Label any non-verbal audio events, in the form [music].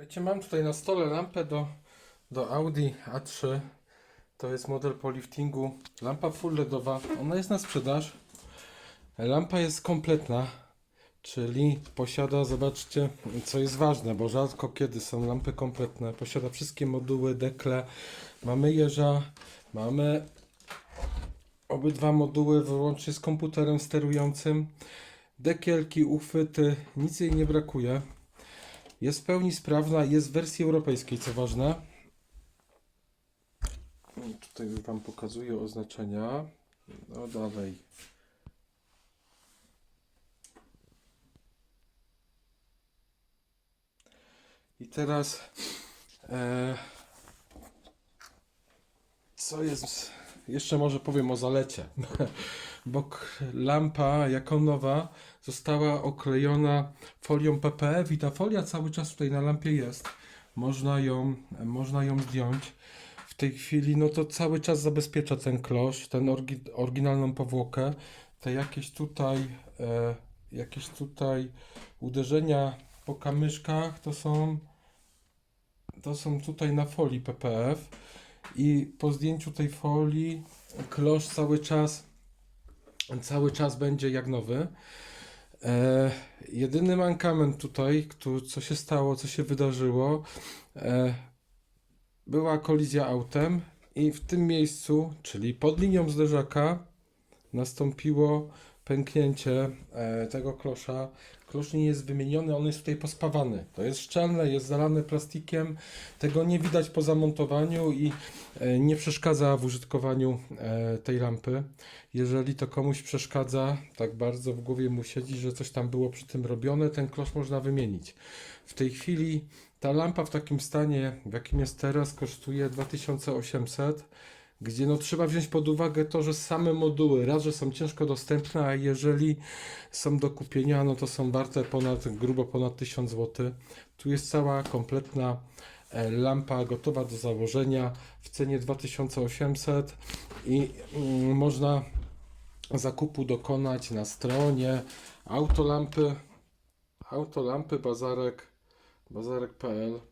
Słuchajcie, mam tutaj na stole lampę do, do Audi A3. To jest model po liftingu. Lampa full LEDowa. Ona jest na sprzedaż. Lampa jest kompletna, czyli posiada, zobaczcie, co jest ważne, bo rzadko kiedy są lampy kompletne. Posiada wszystkie moduły, dekle. Mamy jeża, mamy obydwa moduły wyłącznie z komputerem sterującym. Dekielki, uchwyty, nic jej nie brakuje. Jest w pełni sprawna, jest w wersji europejskiej, co ważne. Tutaj Wam pokazuję oznaczenia. No dalej. I teraz e, co jest? Jeszcze może powiem o zalecie. [laughs] Bo lampa jako nowa została oklejona folią PPF i ta folia cały czas tutaj na lampie jest. Można ją, można ją zdjąć. W tej chwili no to cały czas zabezpiecza ten klosz, ten orgi, oryginalną powłokę. Te jakieś tutaj e, jakieś tutaj uderzenia po kamyszkach to są to są tutaj na folii PPF i po zdjęciu tej folii klosz cały czas cały czas będzie jak nowy. E, jedyny mankament tutaj, który, co się stało, co się wydarzyło, e, była kolizja autem i w tym miejscu, czyli pod linią zderzaka, nastąpiło pęknięcie e, tego klosza. Klosz nie jest wymieniony, on jest tutaj pospawany. To jest szczelne, jest zalane plastikiem. Tego nie widać po zamontowaniu i e, nie przeszkadza w użytkowaniu e, tej lampy. Jeżeli to komuś przeszkadza, tak bardzo w głowie mu siedzi, że coś tam było przy tym robione, ten klosz można wymienić. W tej chwili ta lampa w takim stanie, w jakim jest teraz, kosztuje 2800 gdzie no trzeba wziąć pod uwagę to, że same moduły raz, że są ciężko dostępne, a jeżeli są do kupienia, no to są warte ponad, grubo ponad 1000 zł. Tu jest cała kompletna e, lampa gotowa do założenia w cenie 2800 i mm, można zakupu dokonać na stronie autolampy autolampy bazarek bazarek.pl